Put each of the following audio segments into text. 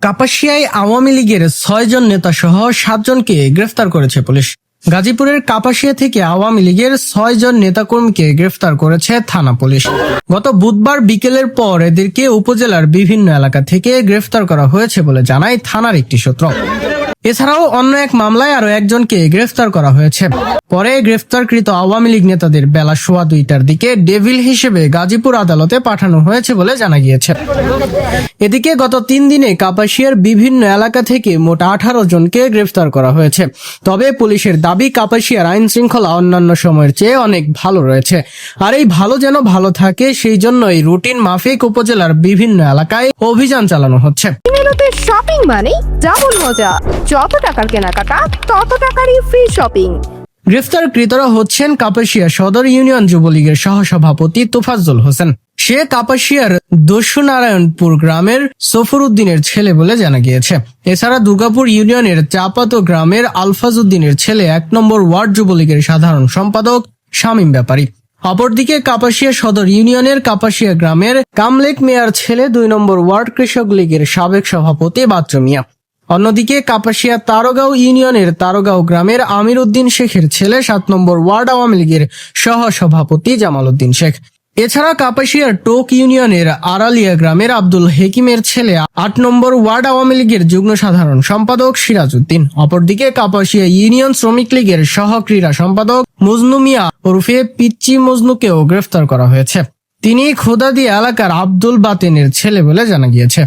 কাপাসিয়ায় আওয়ামী লীগের ছয়জন নেতা সহ সাতজনকে গ্রেফতার করেছে পুলিশ। গাজীপুরের কাপাসিয়া থেকে আওয়ামী লীগের ছয়জন নেতাকর্মীকে গ্রেফতার করেছে থানা পুলিশ। গত বুধবার বিকেলের পর এদেরকে উপজেলার বিভিন্ন এলাকা থেকে গ্রেফতার করা হয়েছে বলে জানায় থানার একটি সূত্র। এছাড়াও অন্য এক মামলায় আরও একজনকে গ্রেফতার করা হয়েছে। পরে গ্রেফতারকৃত আওয়ামী লীগ নেতাদের বেলা সোয়া দুইটার দিকে ডেভিল হিসেবে গাজীপুর আদালতে পাঠানো হয়েছে বলে জানা গিয়েছে। এদিকে গত তিন দিনে কাপাসিয়ার বিভিন্ন এলাকা থেকে মোট আঠারো জনকে গ্রেফতার করা হয়েছে। তবে পুলিশের দাবি, কাপাসিয়ার আইন শৃঙ্খলা অন্যান্য সময়ের চেয়ে অনেক ভালো রয়েছে। আর এই ভালো যেন ভালো থাকে, সেই জন্যই রুটিন মাফিক উপজেলার বিভিন্ন এলাকায় অভিযান চালানো হচ্ছে। মেনুতে শপিং মানে ডাবল মজা। যত টাকার কেনাকাটা, তত টাকারই ফ্রি শপিং হচ্ছেন কাপাসিয়া সদর ইউনিয়ন যুবলীগের সহসভাপতি তোফাজ্জল হোসেন। সে কাপাসিয়ার দস্যুনারায়ণপুর গ্রামের সফর উদ্দিনের ছেলে বলে জানা গিয়েছে। এছাড়া দুর্গাপুর ইউনিয়নের চাপাতো গ্রামের আলফাজ উদ্দিনের ছেলে এক নম্বর ওয়ার্ড যুবলীগের সাধারণ সম্পাদক শামীম ব্যাপারী। অপরদিকে কাপাসিয়া সদর ইউনিয়নের কাপাসিয়া গ্রামের কামলেক মেয়ার ছেলে দুই নম্বর ওয়ার্ড কৃষক লীগের সাবেক সভাপতি বাচ্চু মিয়া। অন্যদিকে কাপাসিয়া তারগাঁও ইউনিয়নের তারগাঁও গ্রামের আমির উদ্দিন শেখের ছেলে সাত নম্বর ওয়ার্ড আওয়ামী লীগের সহ সভাপতি জামাল উদ্দিন শেখ। এছাড়া কাপাসিয়ার টোক ইউনিয়নের আড়ালিয়া গ্রামের আব্দুল হেকিমের ছেলে আট নম্বর ওয়ার্ড আওয়ামী লীগের যুগ্ম সাধারণ সম্পাদক সিরাজ উদ্দিন অপরদিকে কাপাসিয়া ইউনিয়ন শ্রমিক লীগের সহ ক্রীড়া সম্পাদক মজনু মিয়া ওরফে পিচ্চি মজনুকেও গ্রেফতার করা হয়েছে। তিনি খোদাদি এলাকার আব্দুল বাতেনের ছেলে বলে জানা গিয়েছে।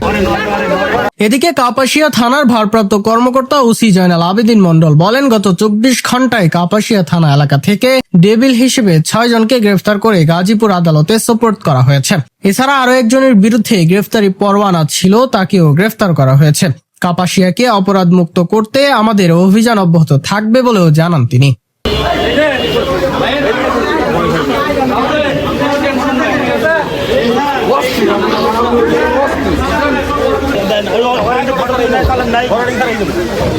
এদিকে কাপাসিয়া থানার ভারপ্রাপ্ত কর্মকর্তা ওসি জয়নাল আবেদিন মন্ডল বলেন, গত চব্বিশ ঘন্টায় কাপাসিয়া থানা এলাকা থেকে ডেবিল হিসেবে ছয় জনকে গ্রেফতার করে গাজীপুর আদালতে সোপোর্ট করা হয়েছে। এছাড়া আরও একজনের বিরুদ্ধে গ্রেফতারি পরোয়ানা ছিল, তাকেও গ্রেফতার করা হয়েছে। কাপাসিয়াকে অপরাধ মুক্ত করতে আমাদের অভিযান অব্যাহত থাকবে বলেও জানান তিনি।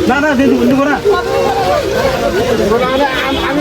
না না দিয়ে দেবো না। আমি